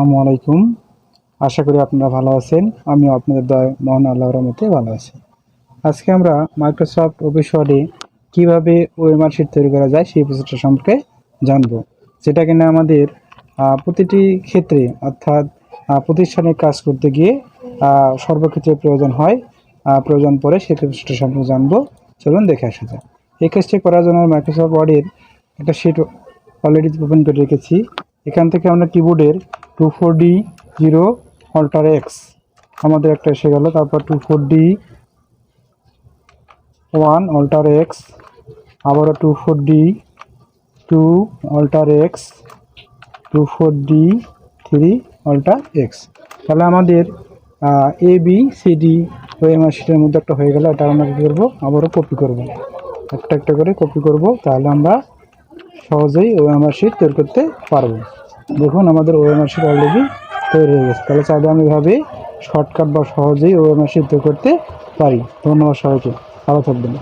আসসালামু আলাইকুম। আশা করি আপনারা ভালো আছেন। আমি আপনাদের দয় মহান আল্লাহর রহমতে ভালো আছি। আজকে আমরা মাইক্রোসফট অফিস ওয়ার্ডে কীভাবে ওএমআর শিট তৈরি করা যায় সেই প্রসেসটা সম্পর্কে জানব। যেটা কিনা আমাদের প্রতিটি ক্ষেত্রে অর্থাৎ প্রতিষ্ঠানে কাজ করতে গিয়ে সর্বক্ষেত্রে প্রয়োজন হয় প্রয়োজন পড়ে সেই প্রসেসটা সম্পর্কে জানব। চলুন দেখে আসা যাক। এই কাজটি করার জন্য মাইক্রোসফট ওয়ার্ডের একটা শিট অলরেডি ওপেন করে রেখেছি। এখান থেকে আমরা কিবোর্ডের two four D zero alter X আমাদের একটা এসে গেল। তারপর two four D one alter X আবারও two four D two alter X two four D three alter X তাহলে আমাদের A B C D OMR শিটের মধ্যে একটা হয়ে গেল। এটা আমরা কী করব? আবারও কপি করব। একটা একটা করে কপি করব। তাহলে আমরা সহজেই ওএমআর শিট তৈরি করতে পারব। দেখুন, আমাদের ওএমআর শিট অলরেডি তৈরি হয়ে গেছে। তাহলে চাইলে আমি এভাবে শর্টকাট বা সহজেই ওএমআর শিট তৈরি করতে পারি। ধন্যবাদ সবাইকে। ভালো থাকবেন।